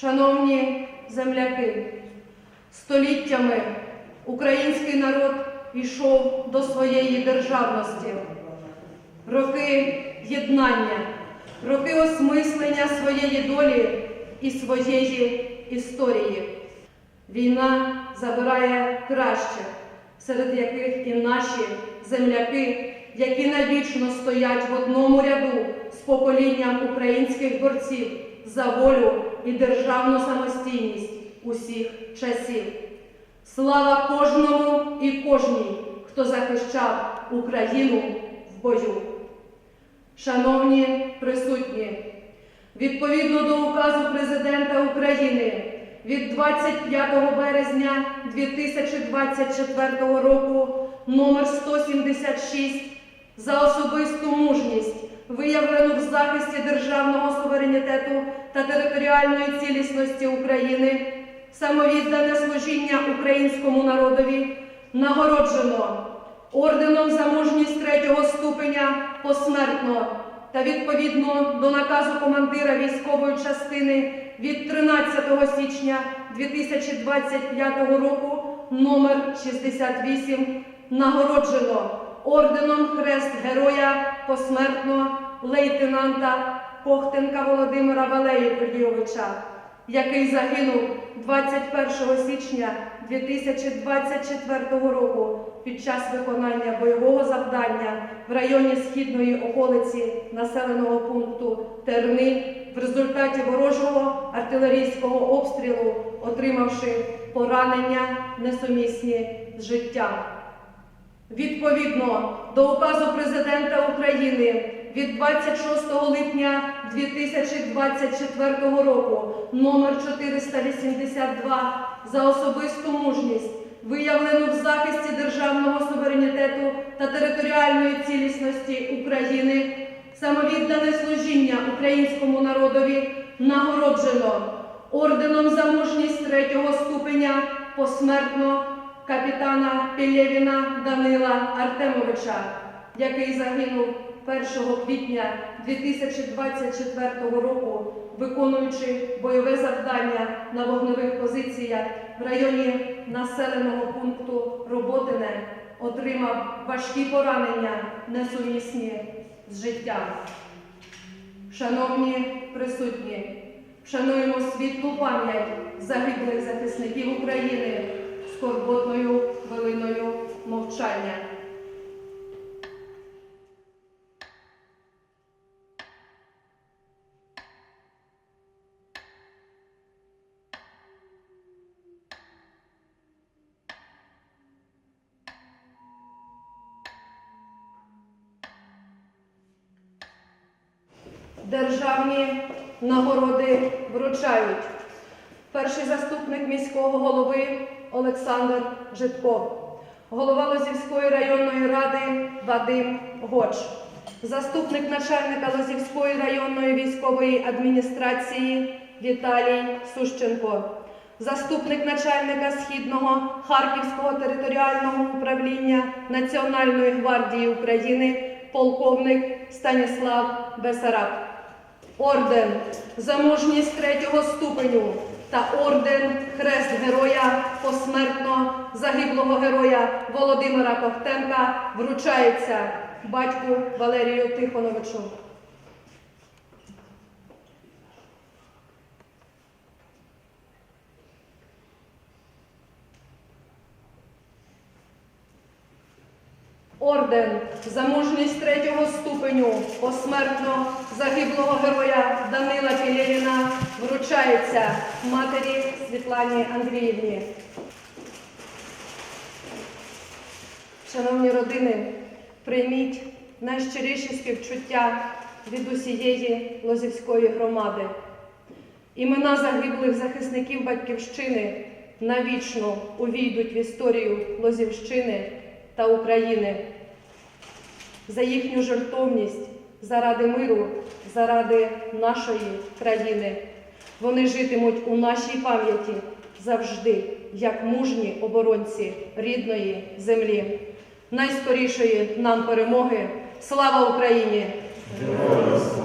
Шановні земляки, століттями український народ йшов до своєї державності. Роки єднання, роки осмислення своєї долі і своєї історії. Війна забирає кращих, серед яких і наші земляки, які навічно стоять в одному ряду з поколінням українських борців за волю і державну самостійність усіх часів. Слава кожному і кожній, хто захищав Україну в бою. Шановні присутні, відповідно до указу президента України від 25 березня 2024 року номер 176 за особисту мужність, виявлену в захисті державного суверенітету та територіальної цілісності України, самовіддане служіння українському народові, нагороджено орденом за мужність третього ступеня посмертно та відповідно до наказу командира військової частини від 13 січня 2025 року номер 68 нагороджено орденом Хрест Героя посмертно лейтенанта Кохтенка Володимира Валерійовича, який загинув 21 січня 2024 року під час виконання бойового завдання в районі східної околиці населеного пункту Терни в результаті ворожого артилерійського обстрілу, отримавши поранення несумісні з життям. Відповідно до указу президента України від 26 липня 2024 року номер 482 за особисту мужність, виявлену в захисті державного суверенітету та територіальної цілісності України, самовіддане служіння українському народові нагороджено орденом за мужність третього ступеня посмертно капітана Пелєвіна Данила Артемовича, який загинув 1 квітня 2024 року, виконуючи бойове завдання на вогневих позиціях в районі населеного пункту Роботине, отримав важкі поранення, несумісні з життям. Шановні присутні, вшануємо світлу пам'ять загиблих захисників України скорботною мовчання. Державні нагороди вручають перший заступник міського голови Олександр Житко, голова Лозівської районної ради Вадим Гоч, заступник начальника Лозівської районної військової адміністрації Віталій Сущенко, заступник начальника Східного Харківського територіального управління Національної гвардії України, полковник Станіслав Бесараб. Орден за мужність третього ступеню та орден Хрест Героя посмертно загиблого героя Володимира Ковтенка вручається батьку Валерію Тихоновичу. Орден за мужність третього ступеню посмертно загиблого героя Данила Пілєвіна вручається матері Світлані Андріївні. Шановні родини, прийміть найщиріші співчуття від усієї Лозівської громади. Імена загиблих захисників Батьківщини навічно увійдуть в історію Лозівщини та України за їхню жертовність заради миру, заради нашої країни. Вони житимуть у нашій пам'яті завжди, як мужні оборонці рідної землі. Найскорішої нам перемоги. Слава Україні! Героям!